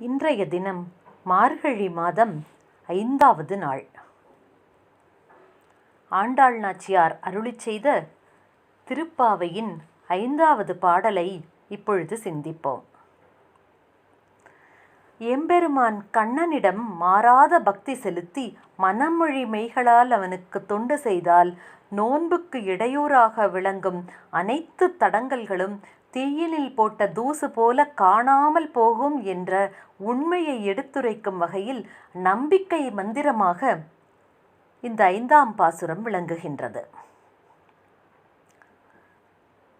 இன்றைய தினம் மார்கழி மாதம் ஐந்தாவது நாள். ஆண்டாள் நாச்சியார் அருளி செய்த திருப்பாவையின் ஐந்தாவது பாடலை இப்பொழுது சிந்திப்போம். எம்பெருமான் கண்ணனிடம் மாறாத பக்தி செலுத்தி மனமொழி மெய்களால் அவனுக்கு தொண்டு செய்தால் நோன்புக்கு இடையூறாக விளங்கும் அனைத்து தடங்கல்களும் தீயினில் போட்ட தூசு போல காணாமல் போகும் என்ற உண்மையை எடுத்துரைக்கும் வகையில் நம்பிக்கை மந்திரமாக இந்த ஐந்தாம் பாசுரம் விளங்குகின்றது.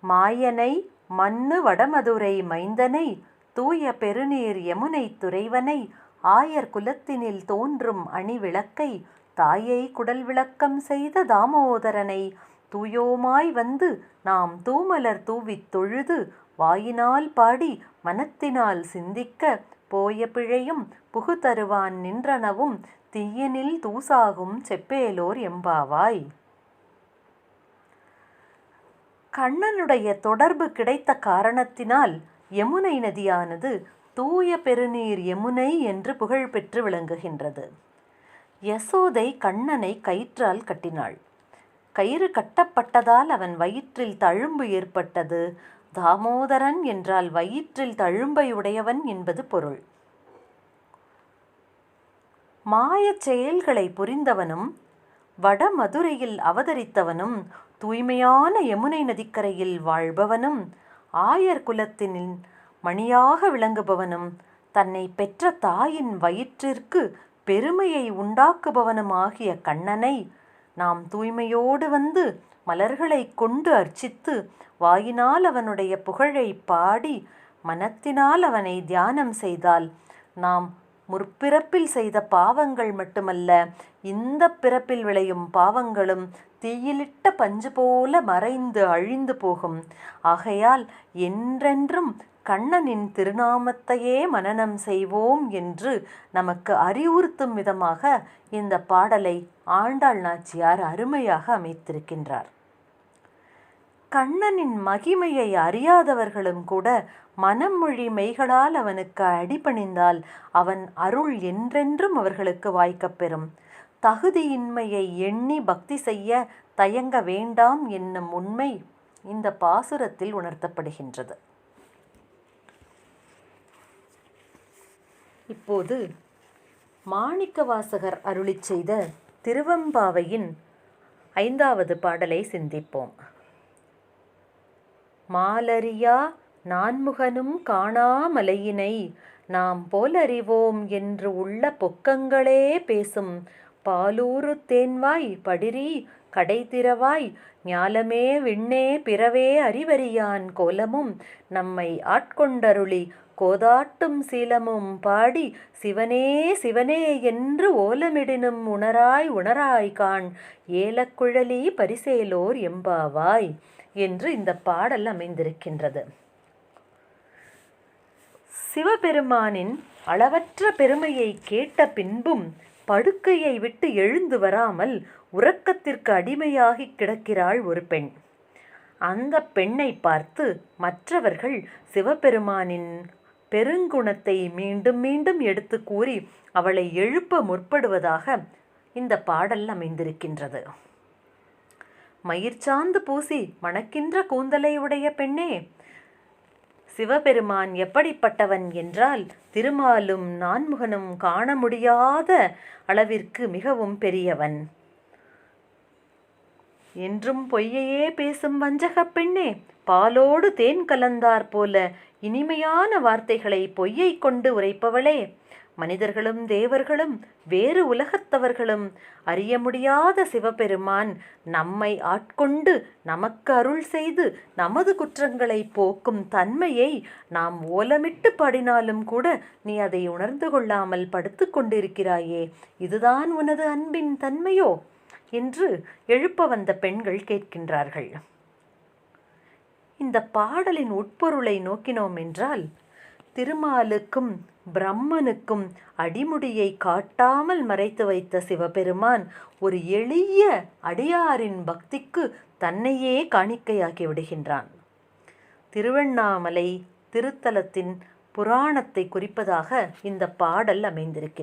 மாயனை மண்ணு வடமதுரை மைந்தனை தூய பெருநீர் யமுனை துறைவனை ஆயர் குலத்தினில் தோன்றும் அணி விளக்கை தாயை குடல் விளக்கம் செய்த தாமோதரனை தூயோமாய் வந்து நாம் தூமலர் தூவித் தொழுது வாயினால் பாடி மனத்தினால் சிந்திக்க போய பிழையும் புகுதருவான் நின்றனவும் தீயினில் தூசாகும் செப்பேலோர் எம்பாவாய். கண்ணனுடைய தொடர்பு கிடைத்த காரணத்தினால் யமுனை நதியானது தூய பெருநீர் யமுனை என்று புகழ் பெற்று விளங்குகின்றது. யசோதை கண்ணனை கயிற்றால் கட்டினாள். கயிறு கட்டப்பட்டதால் அவன் வயிற்றில் தழும்பு ஏற்பட்டது. தாமோதரன் என்றால் வயிற்றில் தழும்பை உடையவன் என்பது பொருள். மாயச் செயல்களை புரிந்தவனும் வடமதுரையில் அவதரித்தவனும் தூய்மையான யமுனை நதிக்கரையில் வாழ்பவனும் ஆயர் குலத்தின் மணியாக விளங்குபவனும் தன்னை பெற்ற தாயின் வயிற்றிற்கு பெருமையை உண்டாக்குபவனுமாகிய கண்ணனை நாம் தூய்மையோடு வந்து மலர்களை கொண்டு அர்ச்சித்து வாயினால் அவனுடைய புகழை பாடி மனத்தினால் அவனை தியானம் செய்தால் நாம் முற்பிறப்பில் செய்த பாவங்கள் மட்டுமல்ல இந்த பிறப்பில் விளையும் பாவங்களும் தீயிலிட்ட பஞ்சு போல மறைந்து அழிந்து போகும். ஆகையால் என்றென்றும் கண்ணனின் திருநாமத்தையே மனனம் செய்வோம் என்று நமக்கு அறிவுறுத்தும் விதமாக இந்த பாடலை ஆண்டாள் நாச்சியார் அருமையாக அமைத்திருக்கின்றார். கண்ணனின் மகிமையை அறியாதவர்களும் கூட மனமொழி மெய்களால் அவனுக்கு அடிபணிந்தால் அவன் அருள் என்றென்றும் அவர்களுக்கு வாய்க்கப்பெறும் தகுதியின்மையை எண்ணி பக்தி செய்ய தயங்க வேண்டாம் என்னும் உண்மை இந்த பாசுரத்தில் உணர்த்தப்படுகின்றது. இப்போது மாணிக்கவாசகர் அருளிச் செய்த திருவம்பாவையின் ஐந்தாவது பாடலை சிந்திப்போம். மாலரியா நான்முகனும் காணாமலையினை நாம் போலறிவோம் என்று உள்ள பொக்கங்களே பேசும் பாலூரு தேன்வாய் படிரி கடைதிரவாய் ஞாலமே விண்ணே பிறவே அறிவறியான் கோலமும் நம்மை ஆட்கொண்டருளி கோதாட்டும் சீலமும் பாடி சிவனே சிவனே என்று ஓலமிடினும் உணராய் உணராய் காண் ஏலக்குழலி பரிசேலோர் எம்பாவாய் என்று இந்த பாடல் அமைந்திருக்கின்றது. சிவபெருமானின் அளவற்ற பெருமையை கேட்ட பின்பும் படுக்கையை விட்டு எழுந்து வராமல் உறக்கத்திற்கு அடிமையாகி கிடக்கிறாள் ஒரு பெண். அந்த பெண்ணை பார்த்து மற்றவர்கள் சிவபெருமானின் பெருங்குணத்தை மீண்டும் மீண்டும் எடுத்து கூறி அவளை எழுப்ப முற்படுவதாக இந்த பாடல் அமைந்திருக்கின்றது. மயிர்ச்சாந்து பூசி மணக்கின்ற கூந்தலை உடைய பெண்ணே சிவபெருமான் எப்படிப்பட்டவன் என்றால் திருமாலும் நான்முகனும் காண முடியாத அளவிற்கு மிகவும் பெரியவன். என்றும் பொய்யையே பேசும் வஞ்சகப் பெண்ணே பாலோடு தேன் கலந்தார் போல இனிமையான வார்த்தைகளை பொய்யை கொண்டு உரைப்பவளே. மனிதர்களும் தேவர்களும் வேறு உலகத்தவர்களும் அறிய முடியாத சிவபெருமான் நம்மை ஆட்கொண்டு நமக்கு அருள் செய்து நமது குற்றங்களை போக்கும் தன்மையை நாம் ஓலமிட்டு பாடினாலும் கூட நீ அதை உணர்ந்து கொள்ளாமல் படுத்து கொண்டிருக்கிறாயே. இதுதான் உனது அன்பின் தன்மையோ? என்று எழுப்ப வந்த பெண்கள் கேட்கின்றார்கள். இந்த பாடலின் உட்பொருளை நோக்கினோம் என்றால் திருமாலுக்கும் பிரம்மனுக்கும் அடிமுடியை காட்டாமல் மறைத்து வைத்த சிவபெருமான் ஒரு எளிய அடியாரின் பக்திக்கு தன்னையே காணிக்கையாக்கி விடுகின்றான். திருவண்ணாமலை திருத்தலத்தின் புராணத்தை குறிப்பதாக இந்த பாடல் அமைந்திருக்கிறது